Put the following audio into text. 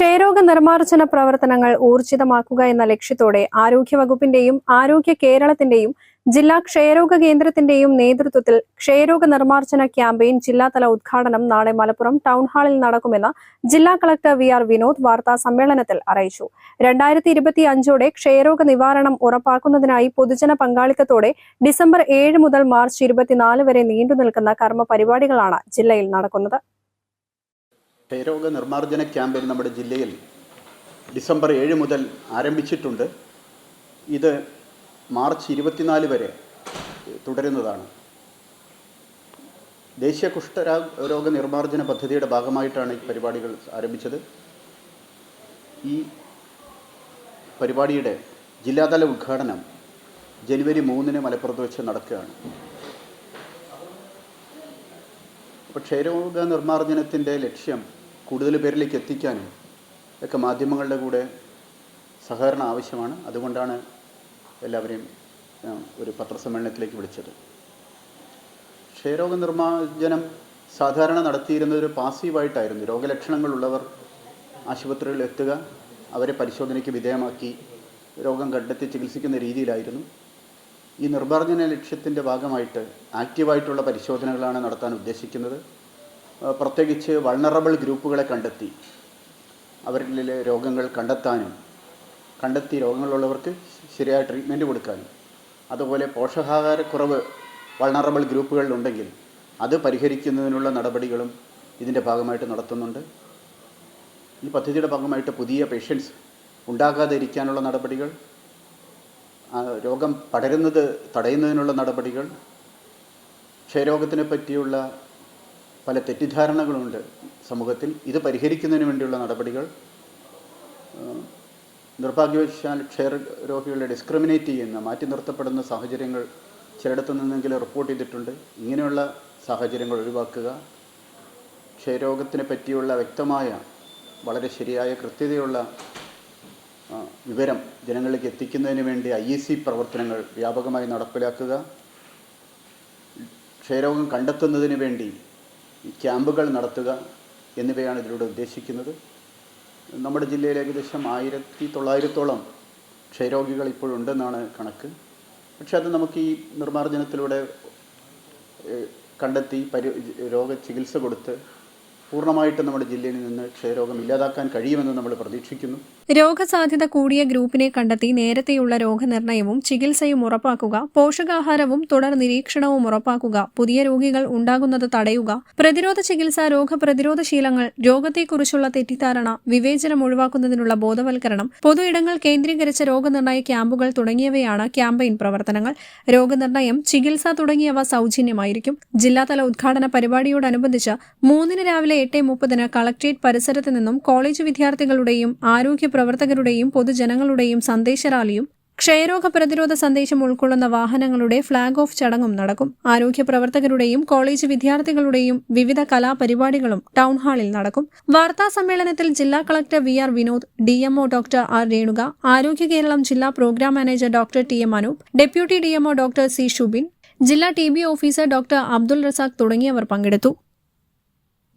ക്ഷയരോഗ നിർമ്മാർജന പ്രവർത്തനങ്ങൾ ഊർജിതമാക്കുക എന്ന ലക്ഷ്യത്തോടെ ആരോഗ്യവകുപ്പിന്റെയും ആരോഗ്യ കേരളത്തിന്റെയും ജില്ലാ ക്ഷയരോഗ കേന്ദ്രത്തിന്റെയും നേതൃത്വത്തിൽ ക്ഷയരോഗ നിർമ്മാർജന ക്യാമ്പയിൻ ജില്ലാതല ഉദ്ഘാടനം നാളെ മലപ്പുറം ടൗൺ ഹാളിൽ നടക്കുമെന്ന് ജില്ലാ കളക്ടർ വി ആർ വിനോദ് വാർത്താ സമ്മേളനത്തിൽ അറിയിച്ചു. രണ്ടായിരത്തി ഇരുപത്തി അഞ്ചോടെ ക്ഷയരോഗ നിവാരണം ഉറപ്പാക്കുന്നതിനായി പൊതുജന പങ്കാളിത്തത്തോടെ ഡിസംബർ ഏഴ് മുതൽ മാർച്ച് ഇരുപത്തിനാല് വരെ നീണ്ടു നിൽക്കുന്ന കർമ്മ പരിപാടികളാണ് ജില്ലയിൽ നടക്കുന്നത്. ക്ഷയരോഗ നിർമ്മാർജന ക്യാമ്പയിൻ നമ്മുടെ ജില്ലയിൽ ഡിസംബർ ഏഴ് മുതൽ ആരംഭിച്ചിട്ടുണ്ട്. ഇത് മാർച്ച് ഇരുപത്തിനാല് വരെ തുടരുന്നതാണ്. ദേശീയ കുഷ്ഠരോഗ രോഗ നിർമ്മാർജന പദ്ധതിയുടെ ഭാഗമായിട്ടാണ് ഈ പരിപാടികൾ ആരംഭിച്ചത്. ഈ പരിപാടിയുടെ ജില്ലാതല ഉദ്ഘാടനം ജനുവരി മൂന്നിന് മലപ്പുറത്ത് വെച്ച് നടക്കുകയാണ്. അപ്പോൾ ക്ഷയരോഗ നിർമ്മാർജനത്തിന്റെ ലക്ഷ്യം കൂടുതൽ പേരിലേക്ക് എത്തിക്കാനും ഒക്കെ മാധ്യമങ്ങളുടെ കൂടെ സഹകരണം ആവശ്യമാണ്. അതുകൊണ്ടാണ് എല്ലാവരെയും ഒരു പത്രസമ്മേളനത്തിലേക്ക് വിളിച്ചത്. ക്ഷയരോഗ നിർമ്മാർജനം സാധാരണ നടത്തിയിരുന്നത് ഒരു പാസീവായിട്ടായിരുന്നു. രോഗലക്ഷണങ്ങളുള്ളവർ ആശുപത്രികളിൽ എത്തുക അവരെ പരിശോധനയ്ക്ക് വിധേയമാക്കി രോഗം കണ്ടെത്തി ചികിത്സിക്കുന്ന രീതിയിലായിരുന്നു. ഈ നിർമ്മാർജന ലക്ഷ്യത്തിന്റെ ഭാഗമായിട്ട് ആക്റ്റീവായിട്ടുള്ള പരിശോധനകളാണ് നടത്താൻ ഉദ്ദേശിക്കുന്നത്. പ്രത്യേകിച്ച് വൾണറബിൾ ഗ്രൂപ്പുകളെ കണ്ടെത്തി. അവരിൽ രോഗങ്ങൾ കണ്ടെത്താനും കണ്ടെത്തി രോഗങ്ങളുള്ളവർക്ക് ശരിയായ ട്രീറ്റ്മെന്റ് കൊടുക്കാനും. അതുപോലെ പോഷകാഹാരക്കുറവ് വൾണറബിൾ ഗ്രൂപ്പുകളിലുണ്ടെങ്കിൽ അത് പരിഹരിക്കുന്നതിനുള്ള നടപടികളും ഇതിന്റെ ഭാഗമായിട്ട് നടത്തുന്നുണ്ട്. ഈ പദ്ധതിയുടെ ഭാഗമായിട്ട് പുതിയ പേഷ്യൻസ് ഉണ്ടാകാതെ ഇരിക്കാനുള്ള നടപടികൾ രോഗം പടരുന്നത് തടയുന്നതിനുള്ള നടപടികൾ ക്ഷയരോഗത്തിനെ പറ്റിയുള്ള പല തെറ്റിദ്ധാരണകളുണ്ട് സമൂഹത്തിൽ. ഇത് പരിഹരിക്കുന്നതിന് വേണ്ടിയുള്ള നടപടികൾ നിർഭാഗ്യവശാൽ ക്ഷയ രോഗികളെ ഡിസ്ക്രിമിനേറ്റ് ചെയ്യുന്ന മാറ്റി നിർത്തപ്പെടുന്ന സാഹചര്യങ്ങൾ ചിലയിടത്തു നിന്നെങ്കിലും റിപ്പോർട്ട് ചെയ്തിട്ടുണ്ട്. ഇങ്ങനെയുള്ള സാഹചര്യങ്ങൾ ഒഴിവാക്കുക. ക്ഷയരോഗത്തിനെ പറ്റിയുള്ള വ്യക്തമായ വളരെ ശരിയായ കൃത്യതയുള്ള വിവരം ജനങ്ങളിലേക്ക് എത്തിക്കുന്നതിന് വേണ്ടി ഐ സി പ്രവർത്തനങ്ങൾ വ്യാപകമായി നടപ്പിലാക്കുക. ക്ഷയരോഗം കണ്ടെത്തുന്നതിന് വേണ്ടി ക്യാമ്പുകൾ നടത്തുക എന്നിവയാണ് ഇതിലൂടെ ഉദ്ദേശിക്കുന്നത്. നമ്മുടെ ജില്ലയിൽ ഏകദേശം ആയിരത്തി തൊള്ളായിരത്തോളം ക്ഷയരോഗികൾ ഇപ്പോഴുണ്ടെന്നാണ് കണക്ക്. പക്ഷെ അത് നമുക്ക് ഈ നിർമ്മാർജനത്തിലൂടെ കണ്ടെത്തി പരി രോഗ ചികിത്സ കൊടുത്ത് പൂർണമായിട്ടും നമ്മുടെ ജില്ലയിൽ നിന്ന് ക്ഷയരോഗം ഇല്ലാതാക്കാൻ കഴിയുമെന്ന് നമ്മൾ പ്രതീക്ഷിക്കുന്നു. രോഗസാധ്യത കൂടിയ ഗ്രൂപ്പിനെ കണ്ടെത്തി നേരത്തെയുള്ള രോഗനിർണയവും ചികിത്സയും ഉറപ്പാക്കുക പോഷകാഹാരവും തുടർ നിരീക്ഷണവും ഉറപ്പാക്കുക പുതിയ രോഗികൾ ഉണ്ടാകുന്നത് തടയുക പ്രതിരോധ ചികിത്സ രോഗപ്രതിരോധ ശീലങ്ങൾ രോഗത്തെക്കുറിച്ചുള്ള തെറ്റിദ്ധാരണ വിവേചനം ഒഴിവാക്കുന്നതിനുള്ള ബോധവൽക്കരണം പൊതു ഇടങ്ങൾ കേന്ദ്രീകരിച്ച രോഗനിർണയ ക്യാമ്പുകൾ തുടങ്ങിയവയാണ് ക്യാമ്പയിൻ പ്രവർത്തനങ്ങൾ. രോഗനിർണയം ചികിത്സ തുടങ്ങിയവ സൗജന്യമായിരിക്കും. ജില്ലാതല ഉദ്ഘാടന പരിപാടിയോടനുബന്ധിച്ച് മൂന്നിന് രാവിലെ എട്ട് മുപ്പതിന് കളക്ട്രേറ്റ് പരിസരത്ത് നിന്നും കോളേജ് വിദ്യാർത്ഥികളുടെയും ആരോഗ്യ പ്രവർത്തകരുടെയും പൊതുജനങ്ങളുടെയും സന്ദേശ റാലിയും ക്ഷയരോഗ പ്രതിരോധ സന്ദേശം ഉൾക്കൊള്ളുന്ന വാഹനങ്ങളുടെ ഫ്ളാഗ് ഓഫ് ചടങ്ങും നടക്കും. ആരോഗ്യ പ്രവർത്തകരുടെയും കോളേജ് വിദ്യാർത്ഥികളുടെയും വിവിധ കലാപരിപാടികളും ടൗൺ ഹാളിൽ നടക്കും. വാർത്താ സമ്മേളനത്തിൽ ജില്ലാ collector V R Vinod DMO doctor R Renuka Arogya Keralam ജില്ലാ programme manager doctor T M Anoop deputy DMO doctor C Shubin ജില്ലാ T B officer doctor Abdul Razak തുടങ്ങിയവർ പങ്കെടുത്തു.